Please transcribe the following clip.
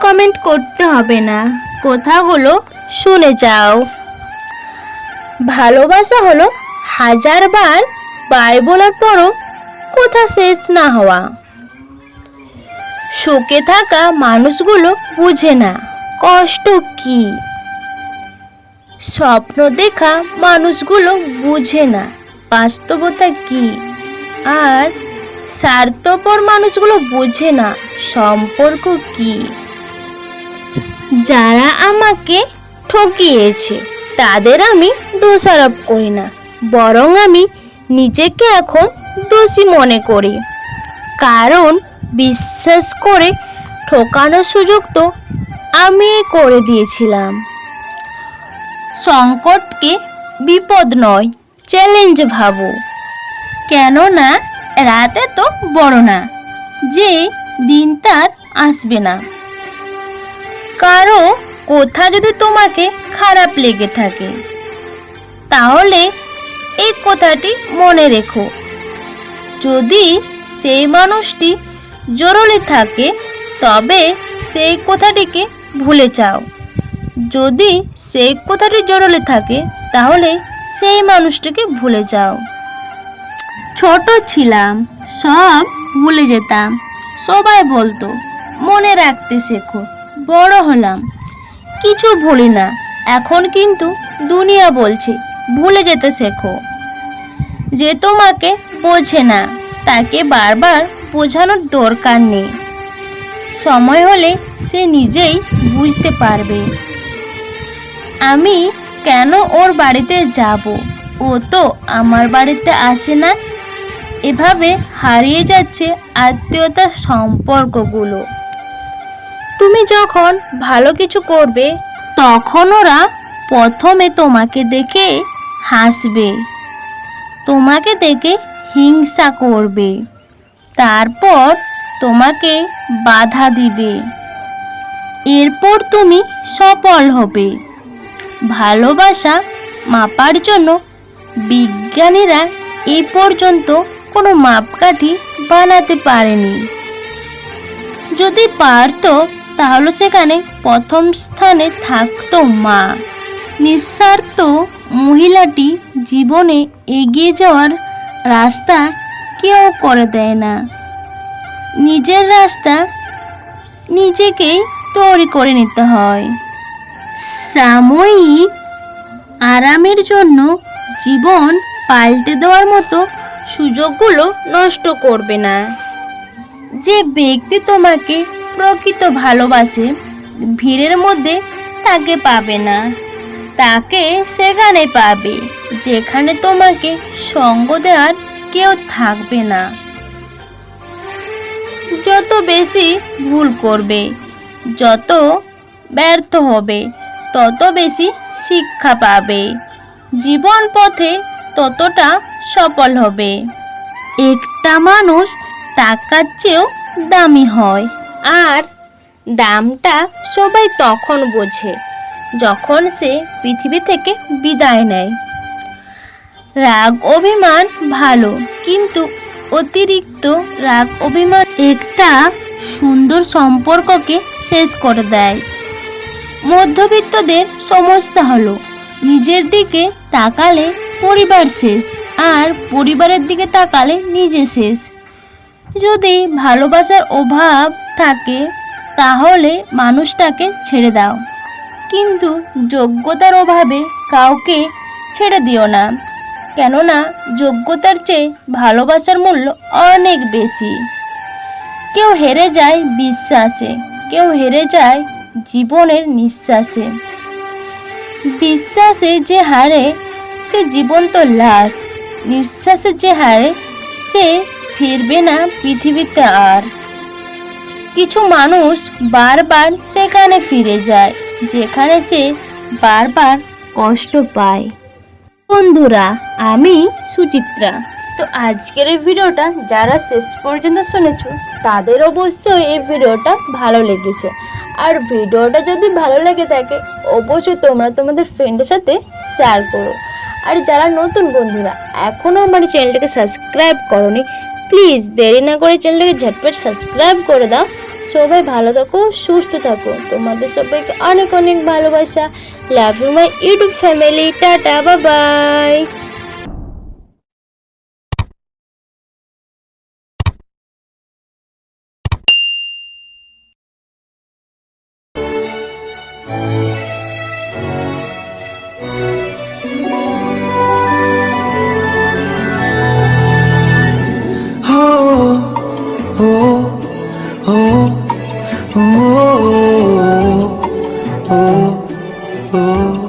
Comment করতে হবে না। কথাগুলো শুনে যাও। ভালোবাসা হলো হাজারবার বাই বলার পরও কথা শেষ না হওয়া। সুখে থাকা মানুষগুলো বুঝে না কষ্ট কি। স্বপ্ন দেখা মানুষগুলো বুঝে না বাস্তবতা কি। আর স্বার্থপর মানুষগুলো বোঝে না সম্পর্ক কি। যারা আমাকে ঠকিয়েছে, তাদের আমি দোষারোপ করি না, বরং আমি নিজেকে এখন দোষী মনে করি। কারণ বিশ্বাস করে ঠকানোর সুযোগ তো আমি করে দিয়েছিলাম। সংকটকে বিপদ নয়, চ্যালেঞ্জ ভাবো। কেননা রাতে এত বড় না, যে দিন তার আসবে না। কারও কথা যদি তোমাকে খারাপ লেগে থাকে, তাহলে এই কথাটি মনে রেখো। যদি সেই মানুষটি জরুরি থাকে, তবে সেই কথাটিকে ভুলে যাও। যদি সেই কথাটি জরুরি থাকে, তাহলে সেই মানুষটিকে ভুলে যাও। ছোট ছিলাম, সব ভুলে যেতাম। সবাই বলতো, মনে রাখতে শেখো, বড় হলাম। কিছু ভুলি না, এখন কিন্তু দুনিয়া বলছে, ভুলে যেতে শেখো। যে তোমাকে বোঝে না, তাকে বারবার বোঝানোর দরকার নেই। সময় হলে সে নিজেই বুঝতে পারবে। আমি কেন ওর বাড়িতে যাব? ও তো আমার বাড়িতে আসে না এভাবে হারিয়ে যাচ্ছে আত্মীয়তার সম্পর্কগুলো। তুমি যখন ভালো কিছু করবে, তখন ওরা প্রথমে তোমাকে দেখে হাসবে। তোমাকে দেখে হিংসা করবে। তারপর তোমাকে বাধা দিবে। এরপর তুমি সফল হবে। ভালোবাসা মাপার জন্য বিজ্ঞানীরা এই পর্যন্ত কোনো মাপকাঠি বানাতে পারেনি। যদি পারতো, তাহলে সেখানে প্রথম স্থানে থাকতো মা। নিঃস্বার্থ মহিলাটি জীবনে এগিয়ে যাওয়ার রাস্তা কেউ করে দেয় না। নিজের রাস্তা নিজেকেই তৈরি করে নিতে হয়। সাময়িক আরামের জন্য জীবন পাল্টে দেওয়ার মতো সুযোগগুলো নষ্ট করবে না। যে ব্যক্তি তোমাকে প্রকৃত ভালোবাসে, ভিড়ের মধ্যে তাকে পাবে না। তাকে সেখানে পাবে, যেখানে তোমাকে সঙ্গ দেওয়ার কেউ থাকবে না। যত বেশি ভুল করবে, যত ব্যর্থ হবে, তত বেশি শিক্ষা পাবে। জীবন পথে ততটা সফল হবে। একটা মানুষ টাকার চেয়েও দামি হয়। আর দামটা সবাই তখন বোঝে, যখন সে পৃথিবী থেকে বিদায় নেয়। রাগ অভিমান ভালো, কিন্তু অতিরিক্ত রাগ অভিমান একটা সুন্দর সম্পর্ককে শেষ করে দেয়। মধ্যবিত্তদের সমস্যা হলো, নিজের দিকে তাকালে পরিবার শেষ, আর পরিবারের দিকে তাকালে নিজে শেষ। যদি ভালোবাসার অভাব থাকে, তাহলে মানুষটাকে ছেড়ে দাও। কিন্তু যোগ্যতার অভাবে কাউকে ছেড়ে দিও না। কেননা যোগ্যতার চেয়ে ভালোবাসার মূল্য অনেক বেশি। কেউ হেরে যায় বিশ্বাসে, কেউ হেরে যায় জীবনের নিঃশ্বাসে। বিশ্বাসে যে হারে সে জীবন্ত লাশ। নিঃশ্বাসে যে হারে সে ফিরবে না পৃথিবীতে আর। কিছু মানুষ বারবার সেখানে ফিরে যায়, যেখানে সে বারবার কষ্ট পায়। বন্ধুরা, আমি সুচিত্রা। তো আজকের এই ভিডিওটা যারা শেষ পর্যন্ত শুনেছো, তাদের অবশ্যই এই ভিডিওটা ভালো লেগেছে। আর ভিডিওটা যদি ভালো লেগে থাকে, অবশ্যই তোমরা তোমাদের ফ্রেন্ডের সাথে শেয়ার করো। আর যারা নতুন বন্ধুরা এখনও আমার চ্যানেলটাকে সাবস্ক্রাইব করনি, প্লিজ দেরি না করে চ্যানেলটাকে ঝটপট সাবস্ক্রাইব করে দাও। সবাই ভালো থাকো, সুস্থ থাকো। তোমাদের সবাইকে অনেক অনেক ভালোবাসা। Love you my YouTube family tata Babai bye oh, oh, oh. oh.